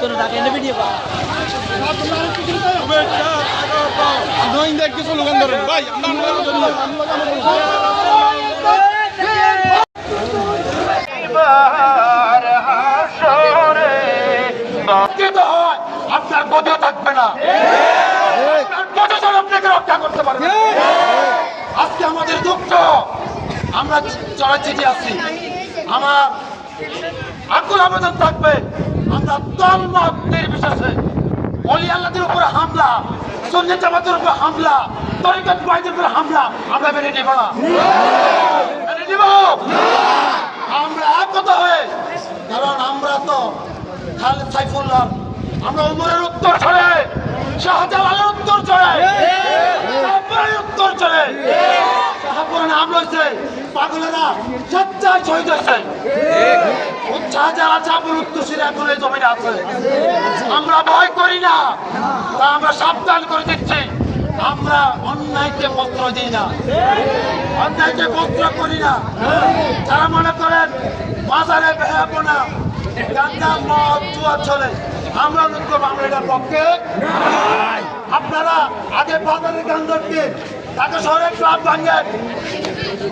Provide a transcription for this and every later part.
Slogan ধরেন নইন্দা একটু slogan ধরেন। ভাই আপনার গতিও থাকবে না আপনাকে রক্ষা করতে পারবে আজকে আমাদের দুঃখ। আমরা চড়া চিঠি আছি। আমার আকুল আবেদন থাকবে। আমরা দল মত নির্বিশেষে অলি আল্লাদের উপরে হামলা সন্ধ্যে জামাতের উপর হামলা, তরিকত ভাইদের উপরে হামলা, আমরা মেনে নেব না। মেনে নেব? আমরা একত হয়ে, কারণ আমরা তো খালেদ সাইফুল্লাহ আমরা উমরের উত্তর ছড়ে শাহজালালের উত্তর ছড়ে উত্তর ছড়ে শাহপুরানে হামলা হয়েছে, পাগলেরা সচ্চায় শহীদ হয়েছে। শাহজালাল শাহপুর উত্তরসূরি এখন এই জমিনে আছে। আমরা ভয় করি না, তা আমরা সাবধান করে দিচ্ছি। আমরা অন্যায়কে পত্র দিই না। অন্যায়কে পত্র করি না। যারা মনে করেন, বাজারে বেহাবো না। গান্দা মদ জুয়া চলে। আমরা লোক আমরা এটার আপনারা আগে বাজারের গান্ধরকে ঢাকা শহরের ক্লাব ভাঙেন।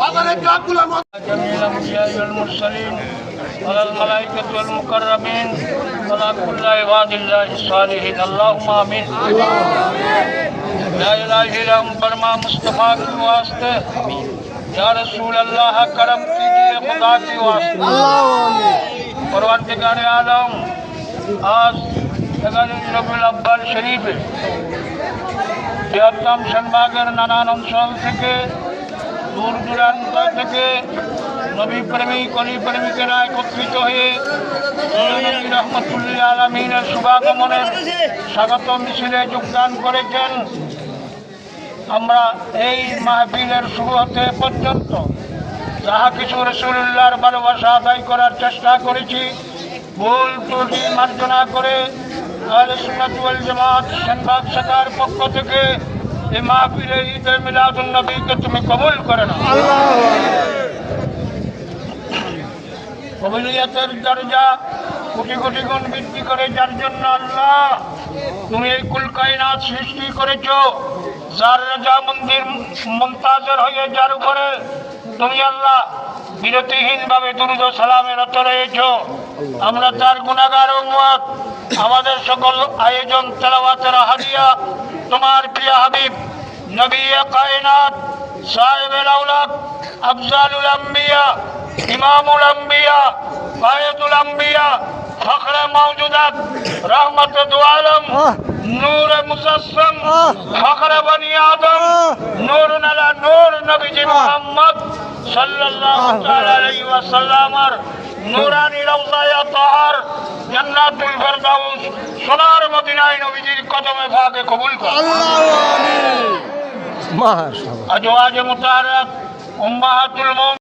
বাজারের ক্লাবগুলোর মধ্যে على الملائكة والمقربين وعلى كل عباد الله الصالحين اللهم آمين لا إله إلا أنت برما مصطفیٰ کے واسطے یا رسول اللہ کرم کیجئے خدا کے واسطے پروردگار عالم آج سگل ربل আব্বাল শরীফ বৃহত্তম শানবাগের নানান অঞ্চল থেকে দূর দূরান্ত থেকে নবী প্রেমিক অলি প্রেমিকেরা একত্রিত হয়ে রহমতুল্লাহ আলমিনের শুভাগমনের স্বাগত মিছিলে যোগদান করেছেন। আমরা এই মাহফিলের শুরু হতে পর্যন্ত যাহা কিছু রসুল্লাহর ভালোবাসা আদায় করার চেষ্টা করেছি, ভুল ত্রুটি মার্জনা করে আহলে সেনবাগ শাখার পক্ষ থেকে এই মাহফিলে ঈদে মিলাদুন নবীকে তুমি কবুল করে না কবিলিয়াতের দরজা কোটি কোটি গুণ বৃদ্ধি করে যার জন্য আল্লাহ তুমি এই কুল কায়নাত সৃষ্টি করেছ, যার রাজা মন্দির মমতাজের হয়ে যার উপরে তুমি আল্লাহ বিরতিহীন ভাবে দুরুদ সালামে রত রয়েছ। আমরা তার গুণাগার উম্মত, আমাদের সকল আয়োজন, তেলাওয়াতের হাদিয়া তোমার প্রিয় হাবিব, নবী কায়নাত সাহেবের আউলাদ আফজালুল আম্বিয়া ইমামুল আম্বিয়া কায়েদুল আম্বিয়া ফখরে মৌজুদাত রহমত দু আলম নূর মুসাসম ফখরে বনি আদম নূর নালা নূর নবীজি মোহাম্মদ সাল্লাল্লাহু তাআলা আলাইহি ওয়াসাল্লামের নূরানি রওজায়ে তাহার জান্নাতুল ফেরদাউস সোনার মদিনায় নবীজির কদমে ভাগে কবুল কর। আজ আজ মুতারাক উম্মাহাতুল মুমিনিন